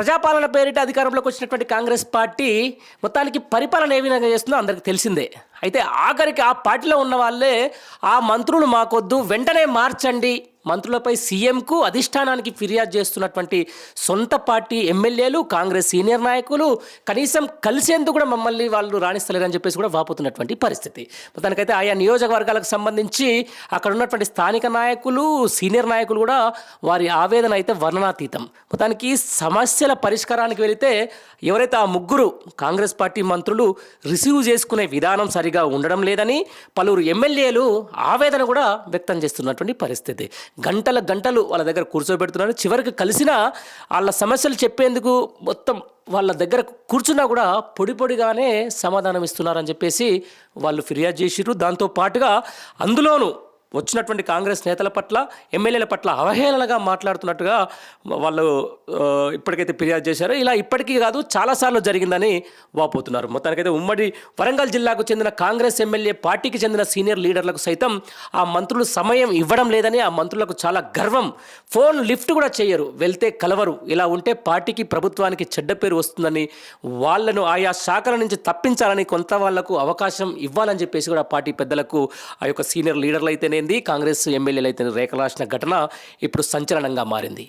ప్రజాపాలన పేరిట అధికారంలోకి వచ్చినటువంటి కాంగ్రెస్ పార్టీ మొత్తానికి పరిపాలన ఏ విధంగా చేస్తుందో అందరికి తెలిసిందే. అయితే ఆఖరికి ఆ పార్టీలో ఉన్న వాళ్ళే ఆ మంత్రులు మాకొద్దు వెంటనే మార్చండి. మంత్రులపై సీఎంకు అధిష్టానానికి ఫిర్యాదు చేస్తున్నటువంటి సొంత పార్టీ ఎమ్మెల్యేలు కాంగ్రెస్ సీనియర్ నాయకులు కనీసం కలిసేందుకు కూడా మమ్మల్ని వాళ్ళు రాణిస్తలేరని చెప్పేసి కూడా వాపోతున్నటువంటి పరిస్థితి. మొత్తానికైతే ఆయా నియోజకవర్గాలకు సంబంధించి అక్కడ ఉన్నటువంటి స్థానిక నాయకులు సీనియర్ నాయకులు కూడా వారి ఆవేదన అయితే వర్ణనాతీతం. మొత్తానికి సమస్యల పరిష్కారానికి వెళితే ఎవరైతే ఆ ముగ్గురు కాంగ్రెస్ పార్టీ మంత్రులు రిసీవ్ చేసుకునే విధానం మాదిరిగా ఉండడం లేదని పలువురు ఎమ్మెల్యేలు ఆవేదన కూడా వ్యక్తం చేస్తున్నటువంటి పరిస్థితి. గంటల గంటలు వాళ్ళ దగ్గర కూర్చోబెడుతున్నారు. చివరికి కలిసిన వాళ్ళ సమస్యలు చెప్పేందుకు మొత్తం వాళ్ళ దగ్గర కూర్చున్నా కూడా పొడి పొడిగానే సమాధానం ఇస్తున్నారని చెప్పేసి వాళ్ళు ఫిర్యాదు చేసిర్రు. దాంతో పాటుగా అందులోనూ వచ్చినటువంటి కాంగ్రెస్ నేతల పట్ల ఎమ్మెల్యేల పట్ల అవహేళనగా మాట్లాడుతున్నట్టుగా వాళ్ళు ఇప్పటికైతే ఫిర్యాదు చేశారు. ఇలా ఇప్పటికీ కాదు చాలాసార్లు జరిగిందని వాపోతున్నారు. మొత్తానికైతే ఉమ్మడి వరంగల్ జిల్లాకు చెందిన కాంగ్రెస్ ఎమ్మెల్యే పార్టీకి చెందిన సీనియర్ లీడర్లకు సైతం ఆ మంత్రులు సమయం ఇవ్వడం లేదని ఆ మంత్రులకు చాలా గర్వం. ఫోన్ లిఫ్ట్ కూడా చేయరు వెళ్తే కలవరు. ఇలా ఉంటే పార్టీకి ప్రభుత్వానికి చెడ్డ పేరు వస్తుందని వాళ్ళను ఆయా శాఖల నుంచి తప్పించాలని కొంత వాళ్ళకు అవకాశం ఇవ్వాలని చెప్పేసి కూడా పార్టీ పెద్దలకు ఆ యొక్క సీనియర్ లీడర్లు అయితేనే అయితేనేంది కాంగ్రెస్ ఎమ్మెల్యేలు అయితే రేఖలాసిన ఘటన ఇప్పుడు సంచలనంగా మారింది.